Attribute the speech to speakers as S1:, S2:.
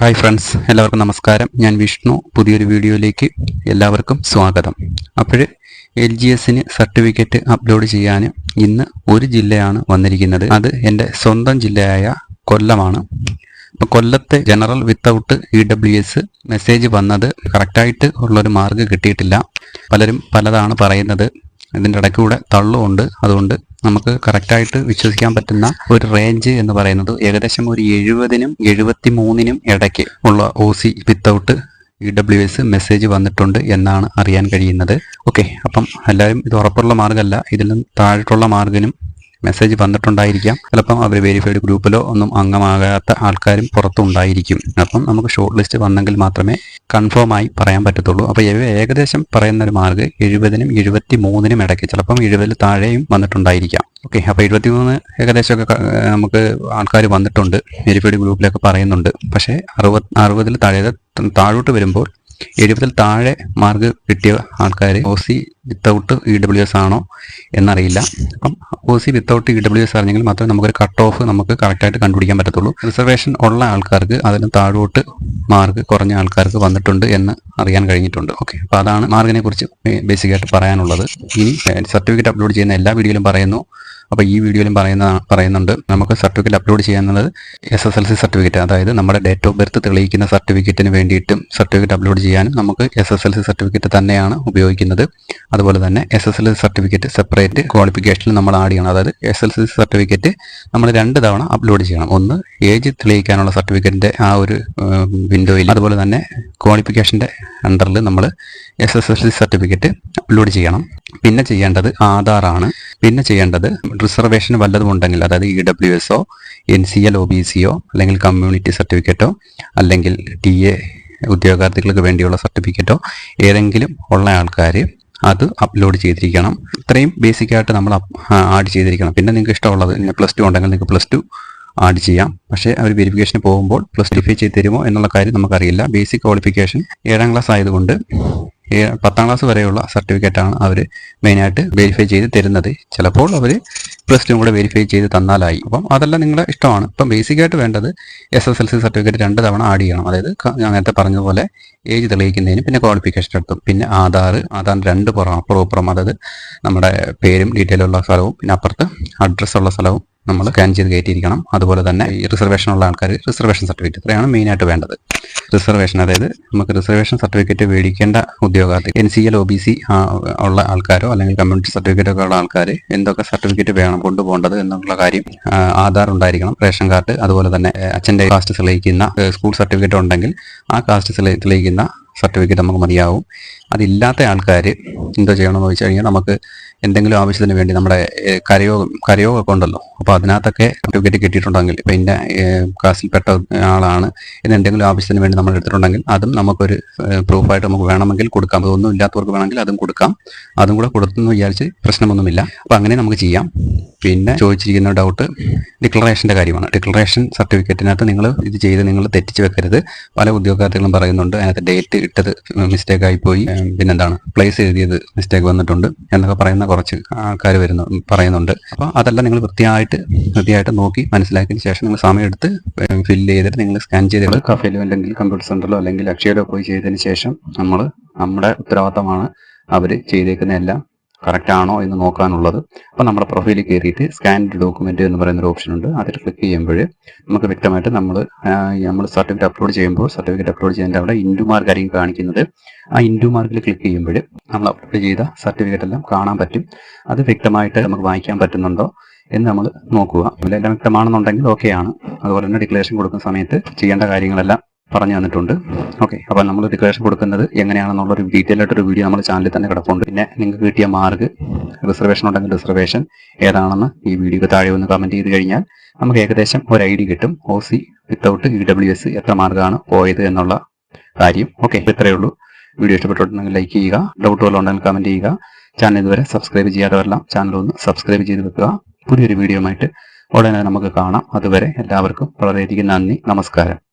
S1: Hi friends എല്ലാവർക്കും നമസ്കാരം. ഞാൻ വിഷ്ണു. പുതിയൊരു വീഡിയോയിലേക്ക് എല്ലാവർക്കും സ്വാഗതം. അപ്പോൾ എൽ ജി എസിന് സർട്ടിഫിക്കറ്റ് അപ്ലോഡ് ചെയ്യാൻ ഇന്ന് ഒരു ജില്ലയാണ് വന്നിരിക്കുന്നത്. അത് എന്റെ സ്വന്തം ജില്ലയായ കൊല്ലമാണ്. അപ്പോൾ കൊല്ലത്തെ general without E W S message വന്നത് കറക്റ്റായിട്ട് ഉള്ളൊരു മാർഗ് കിട്ടിയിട്ടില്ല. പലരും പലതാണ് പറയുന്നത്. ഇതിന്റെ ഇടയ്ക്ക് കൂടെ തള്ളുമുണ്ട് അതുകൊണ്ട് നമുക്ക് കറക്റ്റായിട്ട് വിശ്വസിക്കാൻ പറ്റുന്ന ഒരു റേഞ്ച് എന്ന് പറയുന്നത് ഏകദേശം ഒരു എഴുപതിനും എഴുപത്തി മൂന്നിനും ഇടയ്ക്ക് ഉള്ള O C without E W S message വന്നിട്ടുണ്ട് എന്നാണ് അറിയാൻ കഴിയുന്നത്. ഓക്കെ അപ്പം എല്ലാവരും ഇത് ഉറപ്പുള്ള മാർഗമല്ല. ഇതിലും താഴെയുള്ള മാർഗിനും മെസ്സേജ് വന്നിട്ടുണ്ടായിരിക്കാം. ചിലപ്പം അവർ വെരിഫൈഡ് ഗ്രൂപ്പിലോ ഒന്നും അംഗമാകാത്ത ആൾക്കാരും പുറത്തുണ്ടായിരിക്കും. അപ്പം നമുക്ക് ഷോർട്ട് ലിസ്റ്റ് വന്നെങ്കിൽ മാത്രമേ കൺഫേം ആയി പറയാൻ പറ്റത്തുള്ളൂ. അപ്പോൾ ഇവ ഏകദേശം പറയുന്ന ഒരു മാർക്ക് എഴുപതിനും എഴുപത്തി മൂന്നിനും ഇടയ്ക്ക് ചിലപ്പം എഴുപതിൽ താഴെയും വന്നിട്ടുണ്ടായിരിക്കാം. ഓക്കെ അപ്പോൾ എഴുപത്തി മൂന്ന് ഏകദേശമൊക്കെ നമുക്ക് ആൾക്കാർ വന്നിട്ടുണ്ട്. വെരിഫൈഡ് ഗ്രൂപ്പിലൊക്കെ പറയുന്നുണ്ട്. പക്ഷേ അറുപത് അറുപതിൽ താഴെ താഴോട്ട് വരുമ്പോൾ എഴുപതിൽ താഴെ മാർക്ക് കിട്ടിയ ആൾക്കാർ O C without E W S ആണോ എന്നറിയില്ല. അപ്പം O C without E W S അറിഞ്ഞെങ്കിൽ മാത്രമേ നമുക്കൊരു കട്ട് ഓഫ് നമുക്ക് കറക്റ്റായിട്ട് കണ്ടുപിടിക്കാൻ പറ്റത്തുള്ളൂ. റിസർവേഷൻ ഉള്ള ആൾക്കാർക്ക് അതിന് താഴോട്ട് മാർക്ക് കുറഞ്ഞ ആൾക്കാർക്ക് വന്നിട്ടുണ്ട് എന്ന് അറിയാൻ കഴിഞ്ഞിട്ടുണ്ട്. ഓക്കെ അപ്പോൾ അതാണ് മാർക്കിനെ കുറിച്ച് ബേസിക്കായിട്ട് പറയാനുള്ളത്. ഇനി സർട്ടിഫിക്കറ്റ് അപ്ലോഡ് ചെയ്യുന്ന എല്ലാ വീഡിയോയിലും പറയുന്നു. അപ്പോൾ ഈ വീഡിയോയിലും പറയുന്ന പറയുന്നുണ്ട്. നമുക്ക് സർട്ടിഫിക്കറ്റ് അപ്ലോഡ് ചെയ്യാനുള്ളത് S S L C certificate അതായത് നമ്മുടെ ഡേറ്റ് ഓഫ് ബർത്ത് തെളിയിക്കുന്ന സർട്ടിഫിക്കറ്റിന് വേണ്ടിയിട്ടും സർട്ടിഫിക്കറ്റ് അപ്ലോഡ് ചെയ്യാനും നമുക്ക് S S L C certificate തന്നെയാണ് ഉപയോഗിക്കുന്നത്. അതുപോലെ തന്നെ S S L C certificate separate ക്വാളിഫിക്കേഷനിൽ നമ്മൾ ആഡ് ചെയ്യണം. അതായത് എസ് എൽ സി സർട്ടിഫിക്കറ്റ് നമ്മൾ രണ്ട് തവണ അപ്ലോഡ് ചെയ്യണം. ഒന്ന് ഏജ് തെളിയിക്കാനുള്ള സർട്ടിഫിക്കറ്റിന്റെ ആ ഒരു വിൻഡോയിൽ അതുപോലെ തന്നെ ക്വാളിഫിക്കേഷന്റെ അണ്ടറിൽ നമ്മൾ S S L C certificate upload ചെയ്യണം. പിന്നെ ചെയ്യേണ്ടത് ആധാറാണ് പിന്നെ ചെയ്യേണ്ടത് റിസർവേഷൻ വല്ലതും ഉണ്ടെങ്കിൽ അതായത് E W എസോ N C L O B സിയോ അല്ലെങ്കിൽ കമ്മ്യൂണിറ്റി സർട്ടിഫിക്കറ്റോ അല്ലെങ്കിൽ ടി എ ഉദ്യോഗാർത്ഥികൾക്ക് വേണ്ടിയുള്ള സർട്ടിഫിക്കറ്റോ ഏതെങ്കിലും ഉള്ള ആൾക്കാർ അത് അപ്ലോഡ് ചെയ്തിരിക്കണം. ഇത്രയും ബേസിക്കായിട്ട് നമ്മൾ ആഡ് ചെയ്തിരിക്കണം. പിന്നെ നിങ്ങൾക്ക് ഇഷ്ടമുള്ളത് പ്ലസ് ടു ഉണ്ടെങ്കിൽ നിങ്ങൾക്ക് പ്ലസ് ടു ആഡ് ചെയ്യാം. പക്ഷേ അവർ വെരിഫിക്കേഷന് പോകുമ്പോൾ പ്ലസ് ഡിഫൈ ചെയ്ത് തരുമോ എന്നുള്ള കാര്യം നമുക്കറിയില്ല. ബേസിക് ക്വാളിഫിക്കേഷൻ ഏഴാം ക്ലാസ് ആയതുകൊണ്ട് പത്താം ക്ലാസ് വരെയുള്ള സർട്ടിഫിക്കറ്റാണ് അവർ മെയിനായിട്ട് വെരിഫൈ ചെയ്ത് തരുന്നത്. ചിലപ്പോൾ അവർ പ്ലസ് കൂടെ വെരിഫൈ ചെയ്ത് തന്നാലായി. അപ്പം അതെല്ലാം നിങ്ങളുടെ ഇഷ്ടമാണ്. ഇപ്പം ബേസിക്കായിട്ട് വേണ്ടത് S S L C certificate രണ്ട് തവണ ആഡ് ചെയ്യണം. അതായത് ഞാൻ നേരത്തെ പറഞ്ഞതുപോലെ ഏജ് തെളിയിക്കുന്നതിന് പിന്നെ ക്വാളിഫിക്കേഷൻ എടുത്തും പിന്നെ ആധാർ ആധാറിന്റെ രണ്ട് പുറം അപ്പുറം അതായത് നമ്മുടെ പേരും ഡീറ്റെയിൽ ഉള്ള സ്ഥലവും പിന്നെ അപ്പുറത്ത് അഡ്രസ്സ് ഉള്ള സ്ഥലവും നമ്മൾ സ്കാൻ ചെയ്ത് കയറ്റിയിരിക്കണം. അതുപോലെ തന്നെ ഈ റിസർവേഷൻ ഉള്ള ആൾക്കാർ റിസർവേഷൻ സർട്ടിഫിക്കറ്റ് ഇത്രയാണ് മെയിനായിട്ട് വേണ്ടത്. റിസർവേഷൻ അതായത് നമുക്ക് റിസർവേഷൻ സർട്ടിഫിക്കറ്റ് മേടിക്കേണ്ട ഉദ്യോഗാർത്ഥി N C L O B C ഉള്ള ആൾക്കാരോ അല്ലെങ്കിൽ കമ്മ്യൂണിറ്റി സർട്ടിഫിക്കറ്റ് ഒക്കെ ഉള്ള ആൾക്കാർ എന്തൊക്കെ സർട്ടിഫിക്കറ്റ് വേണം കൊണ്ടുപോകേണ്ടത് എന്നുള്ള കാര്യം ആധാർ ഉണ്ടായിരിക്കണം റേഷൻ കാർഡ് അതുപോലെ തന്നെ അച്ഛന്റെ കാസ്റ്റ് തെളിയിക്കുന്ന സ്കൂൾ സർട്ടിഫിക്കറ്റ് ഉണ്ടെങ്കിൽ ആ കാസ്റ്റ് തെളിയിക്കുന്ന സർട്ടിഫിക്കറ്റ് നമുക്ക് മതിയാവും. അതില്ലാത്ത ആൾക്കാർ എന്തോ ചെയ്യണമെന്ന് വെച്ച് കഴിഞ്ഞാൽ നമുക്ക് എന്തെങ്കിലും ആവശ്യത്തിന് വേണ്ടി നമ്മുടെ കരയോഗം ഒക്കെ ഉണ്ടല്ലോ. അപ്പോൾ അതിനകത്തൊക്കെ സർട്ടിഫിക്കറ്റ് കിട്ടിയിട്ടുണ്ടെങ്കിൽ ഇപ്പം ഇന്ന കാസിൽപ്പെട്ട ആളാണ് എന്ന് എന്തെങ്കിലും ആവശ്യത്തിന് വേണ്ടി നമ്മൾ എടുത്തിട്ടുണ്ടെങ്കിൽ അതും നമുക്കൊരു പ്രൂഫായിട്ട് നമുക്ക് വേണമെങ്കിൽ കൊടുക്കാം. അതൊന്നും ഇല്ലാത്തവർക്ക് വേണമെങ്കിൽ അതും കൊടുക്കാം. അതും കൂടെ കൊടുത്തെന്ന് വിചാരിച്ച് പ്രശ്നമൊന്നുമില്ല. അപ്പോൾ അങ്ങനെ നമുക്ക് ചെയ്യാം. പിന്നെ ചോദിച്ചിരിക്കുന്ന ഡൗട്ട് ഡിക്ലറേഷന്റെ കാര്യമാണ്. ഡിക്ലറേഷൻ സർട്ടിഫിക്കറ്റിനകത്ത് നിങ്ങൾ ഇത് ചെയ്ത് നിങ്ങൾ തെറ്റിച്ച് വെക്കരുത്. പല ഉദ്യോഗാർത്ഥികളും പറയുന്നുണ്ട് അതിനകത്ത് ഡേറ്റ് ഇട്ടത് മിസ്റ്റേക്ക് ആയിപ്പോയി. പിന്നെന്താണ് പ്ലേസ് എഴുതിയത് മിസ്റ്റേക്ക് വന്നിട്ടുണ്ട് എന്നൊക്കെ പറയുന്ന കുറച്ച് ആൾക്കാർ വരുന്നു പറയുന്നുണ്ട്. അപ്പോൾ അതെല്ലാം നിങ്ങൾ വൃത്തിയായിട്ട് വൃത്തിയായിട്ട് നോക്കി മനസ്സിലാക്കിയതിന് ശേഷം നിങ്ങൾ സമയമെടുത്ത് ഫില്ല് ചെയ്തിട്ട് നിങ്ങൾ സ്കാൻ ചെയ്ത് കഫേലോ അല്ലെങ്കിൽ കമ്പ്യൂട്ടർ സെന്ററിലോ അല്ലെങ്കിൽ അക്ഷയയിലോ പോയി ചെയ്തതിന് ശേഷം നമ്മൾ നമ്മുടെ ഉത്തരവാദിത്തമാണ് അവർ ചെയ്തേക്കുന്ന എല്ലാം കറക്റ്റ് ആണോ എന്ന് നോക്കാനുള്ളത്. അപ്പോൾ നമ്മുടെ പ്രൊഫൈലിൽ കയറിയിട്ട് സ്കാൻഡ് ഡോക്യുമെന്റ് എന്ന് പറയുന്ന ഒരു ഓപ്ഷൻ ഉണ്ട്. അതിൽ ക്ലിക്ക് ചെയ്യുമ്പോൾ നമുക്ക് വ്യക്തമായിട്ട് നമ്മൾ നമ്മൾ സർട്ടിഫിക്കറ്റ് അപ്ലോഡ് ചെയ്യുമ്പോൾ സർട്ടിഫിക്കറ്റ് അപ്ലോഡ് ചെയ്യുന്നതിന്റെ അവിടെ ഇൻഡു മാർക്ക് ആയിരിക്കും കാണിക്കുന്നത്. ആ ഇൻഡു മാർക്കിൽ ക്ലിക്ക് ചെയ്യുമ്പോൾ നമ്മൾ അപ്ലോഡ് ചെയ്ത സർട്ടിഫിക്കറ്റ് എല്ലാം കാണാൻ പറ്റും. അത് വ്യക്തമായിട്ട് നമുക്ക് വായിക്കാൻ പറ്റുന്നുണ്ടോ എന്ന് നമ്മൾ നോക്കുക. എല്ലാം വ്യക്തമാണെന്നുണ്ടെങ്കിൽ ഓക്കെയാണ് അതുപോലെ തന്നെ ഡിക്ലറേഷൻ കൊടുക്കുന്ന സമയത്ത് ചെയ്യേണ്ട കാര്യങ്ങളെല്ലാം പറഞ്ഞു തന്നിട്ടുണ്ട്. ഓക്കെ അപ്പോൾ നമ്മൾ ഡിക്ലറേഷൻ കൊടുക്കുന്നത് എങ്ങനെയാണെന്നുള്ളൊരു ഡീറ്റെയിൽ ആയിട്ടൊരു വീഡിയോ നമ്മൾ ചാനലിൽ തന്നെ കിടപ്പുണ്ട്. പിന്നെ നിങ്ങൾക്ക് കിട്ടിയ മാർക്ക് റിസർവേഷൻ ഉണ്ടെങ്കിൽ റിസർവേഷൻ ഏതാണെന്ന് ഈ വീഡിയോക്ക് താഴെ ഒന്ന് കമന്റ് ചെയ്ത് കഴിഞ്ഞാൽ നമുക്ക് ഏകദേശം ഒരു ഐ കിട്ടും. O C without E W S എത്ര മാർക്കാണ് പോയത് എന്നുള്ള കാര്യം. ഓക്കെ ഇത്രയേ ഉള്ളൂ. വീഡിയോ ഇഷ്ടപ്പെട്ടിട്ടുണ്ടെങ്കിൽ ലൈക്ക് ചെയ്യുക. ഡൗട്ട് വല്ലതും ഉണ്ടെങ്കിൽ കമന്റ് ചെയ്യുക. ചാനൽ ഇതുവരെ സബ്സ്ക്രൈബ് ചെയ്യാത്തവരെല്ലാം ചാനൽ ഒന്ന് സബ്സ്ക്രൈബ് ചെയ്ത് വെക്കുക. പുതിയൊരു വീഡിയോ ആയിട്ട് ഉടനെ നമുക്ക് കാണാം. അതുവരെ എല്ലാവർക്കും വളരെയധികം നന്ദി. നമസ്കാരം.